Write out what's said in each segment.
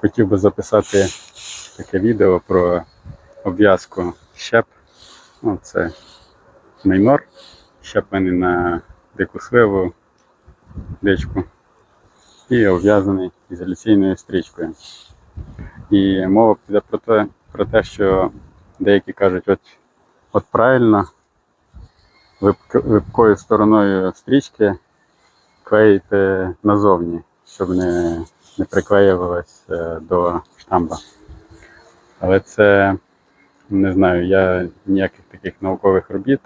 Хотів би записати таке відео про обв'язку щеп. Ну, це майнор, щеплений на дику сливу, дичку і обв'язаний ізоляційною стрічкою. І мова піде про те, про те, що деякі кажуть, от, от правильно випкою стороною стрічки клеїти назовні, щоб не, не приклеювалось е, до штамба. Але це не знаю, я ніяких таких наукових робіт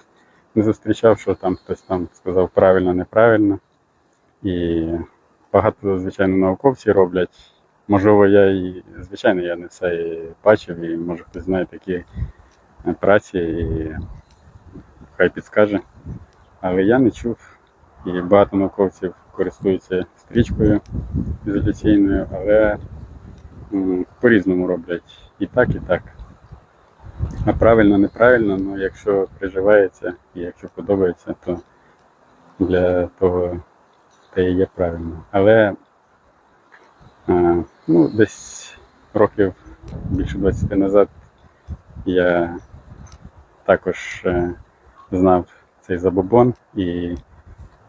не зустрічав, що там хтось там сказав правильно, неправильно. І багато, звичайно, науковці роблять. Можливо, я і, звичайно, я не все бачив, і може хтось знає такі е, праці, і хай підскаже. Але я не чув. І багато науковців користуються стрічкою ізоляційною, але по-різному роблять і так, і так. А правильно, неправильно, ну якщо приживається і якщо подобається, то для того те і є правильно. Але ну, десь років більше 20 назад я також е, знав цей забобон і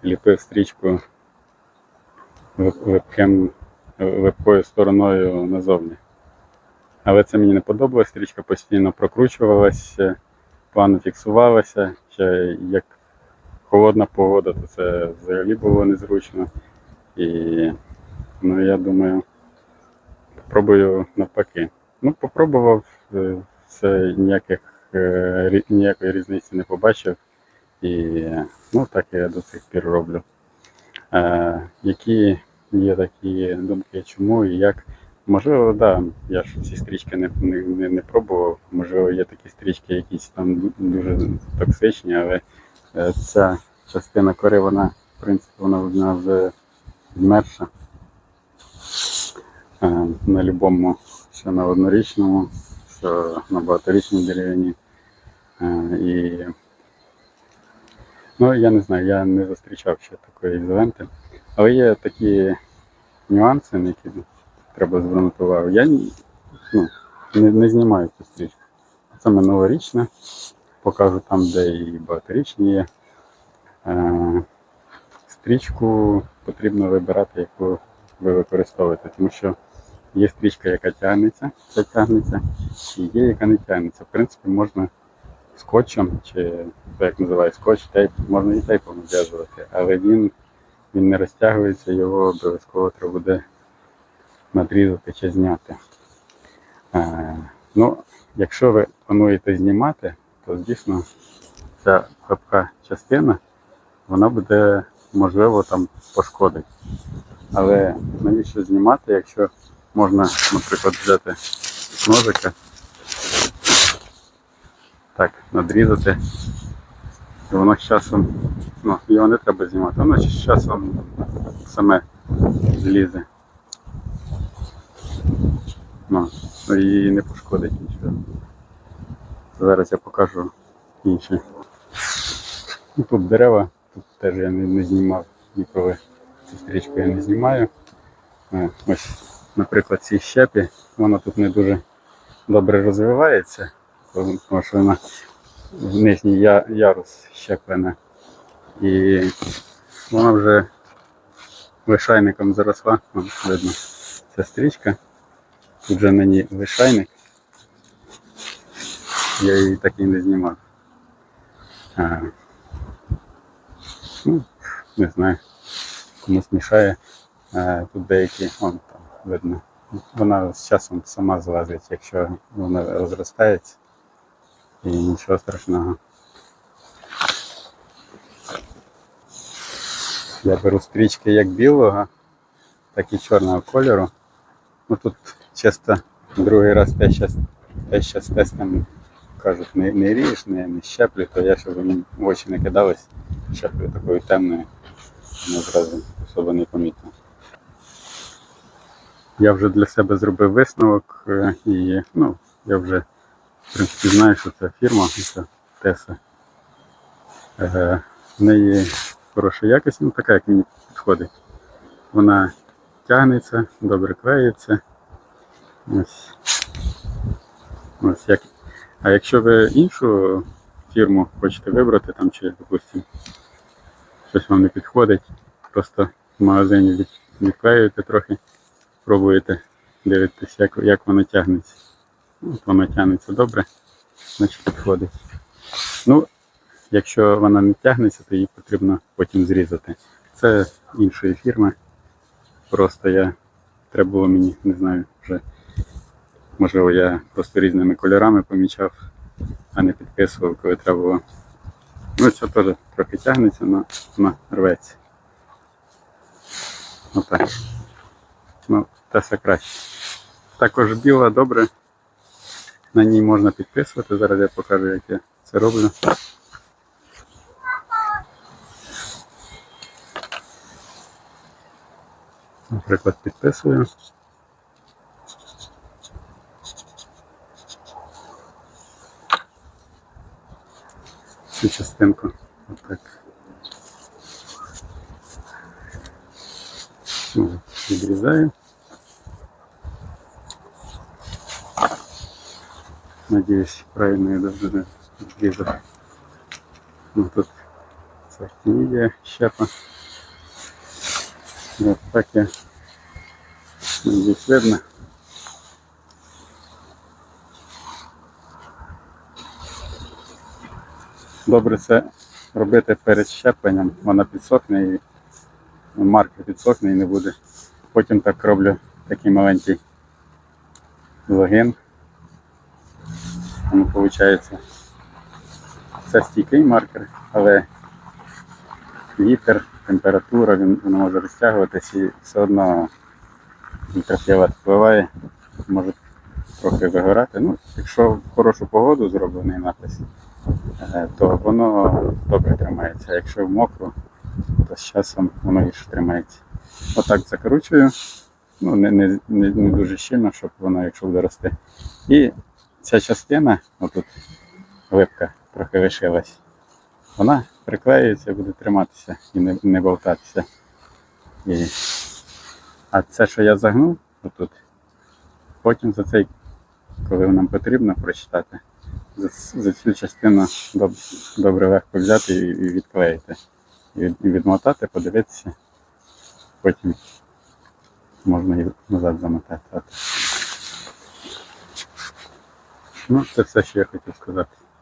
ліпив стрічку випким, випкою стороною назовні. Але це мені не подобалось, стрічка постійно прокручувалася, погано фіксувалася. Ще як холодна погода, то це взагалі було незручно. І ну, я думаю, попробую навпаки. Ну, попробував, е, це ніяких, е, ніякої різниці не побачив. І ну, так я до цих пір роблю. Е, які є такі думки, чому і як? Можливо, да, я ж ці стрічки не, не, не, пробував. Можливо, є такі стрічки, якісь там дуже токсичні, але е, ця частина кори, вона, в принципі, вона, вона вже вмерша. Е, на любому, що на однорічному, що на багаторічній деревині. І Ну, я не знаю, я не зустрічав ще такої ізоленти. Але є такі нюанси, на які треба звернути увагу. Я ну, не, не знімаю цю стрічку. Це минулорічна. Покажу там, де і багаторічні є. Е, стрічку потрібно вибирати, яку ви використовуєте, тому що є стрічка, яка тягнеться, тягнеться, і є, яка не тягнеться. В принципі, можна скотчем, чи це як називає скотч, тейп, можна і тейпом зв'язувати, але він, він не розтягується, його обов'язково треба буде надрізати чи зняти. Е, ну, якщо ви плануєте знімати, то звісно ця хапка частина вона буде можливо там пошкодить. Але навіщо знімати, якщо можна, наприклад, взяти ножика так, надрізати. І воно з часом, ну, його не треба знімати, воно з часом саме злізе. Ну, і не пошкодить нічого. Зараз я покажу інші. Ну, тут дерева, тут теж я не, не знімав ніколи. Цю стрічку я не знімаю. Е, Ось, наприклад, ці щепі, вона тут не дуже добре розвивається, тому що вона в нижній ярус щеплена. І вона вже вишайником заросла, Вон, видно, ця стрічка. Тут вже ній вишайник. Я її так і не знімав. А, ну, не знаю, комусь мішає. А, тут деякі, вон там видно. Вона з часом сама злазить, якщо вона розростається. І нічого страшного. Я беру стрічки як білого, так і чорного кольору. Ну тут чисто другий раз те щас, те щас тестом кажуть, не, не ріж, не, не щеплю, то я, щоб мені в очі не кидались, щеплю такою темною, воно зразу особо не помітно. Я вже для себе зробив висновок е, і ну, я вже в принципі знаю, що це фірма, це Теса. Е, в неї хороша якість, ну така, як мені підходить. Вона тягнеться, добре клеїться Ось. Ось як. А якщо ви іншу фірму хочете вибрати, там чи, допустимо, щось вам не підходить, просто в магазині відклеюєте трохи, пробуєте, дивитесь, як, як воно тягнеться. Ну, От воно тягнеться добре, значить підходить. Ну, якщо вона не тягнеться, то її потрібно потім зрізати. Це іншої фірми. Просто я треба було мені, не знаю, вже можливо я просто різними кольорами помічав, а не підписував, коли треба було. Ну, це теж трохи тягнеться, але вона рветься. Отак. Ну, те все краще. Також біла добре. На ній можна підписувати. Зараз я покажу, як я це роблю. Наприклад, підписую. Цю частинку. Отак. Ну, Відрізаю. Надіюсь, правильно я даже відрізав. Ну, тут це щепа. Ось так я надіюсь видно. Добре це робити перед щепленням, вона підсохне і марка підсохне і не буде. Потім так роблю такий маленький логин. Воно виходить. Це стійкий маркер, але вітер, температура, він, воно може розтягуватись і все одно ультрафіолет впливає, може трохи вигорати. Ну, якщо в хорошу погоду зроблений напис, е, то воно добре тримається. А якщо в мокру, то з часом воно гірше тримається. Отак закручую. Ну, не, не, не, не дуже щільно, щоб воно, якщо буде. І ця частина, отут липка трохи лишилась, вона приклеюється буде триматися і не, не болтатися. І... А це, що я загнув отут, потім за цей, коли нам потрібно прочитати, за, за цю частину доб, добре легко взяти і, і відклеїти. І, від- відмотати, подивитися, потім можна і назад замотати. Ну, це все, що я хотів сказати.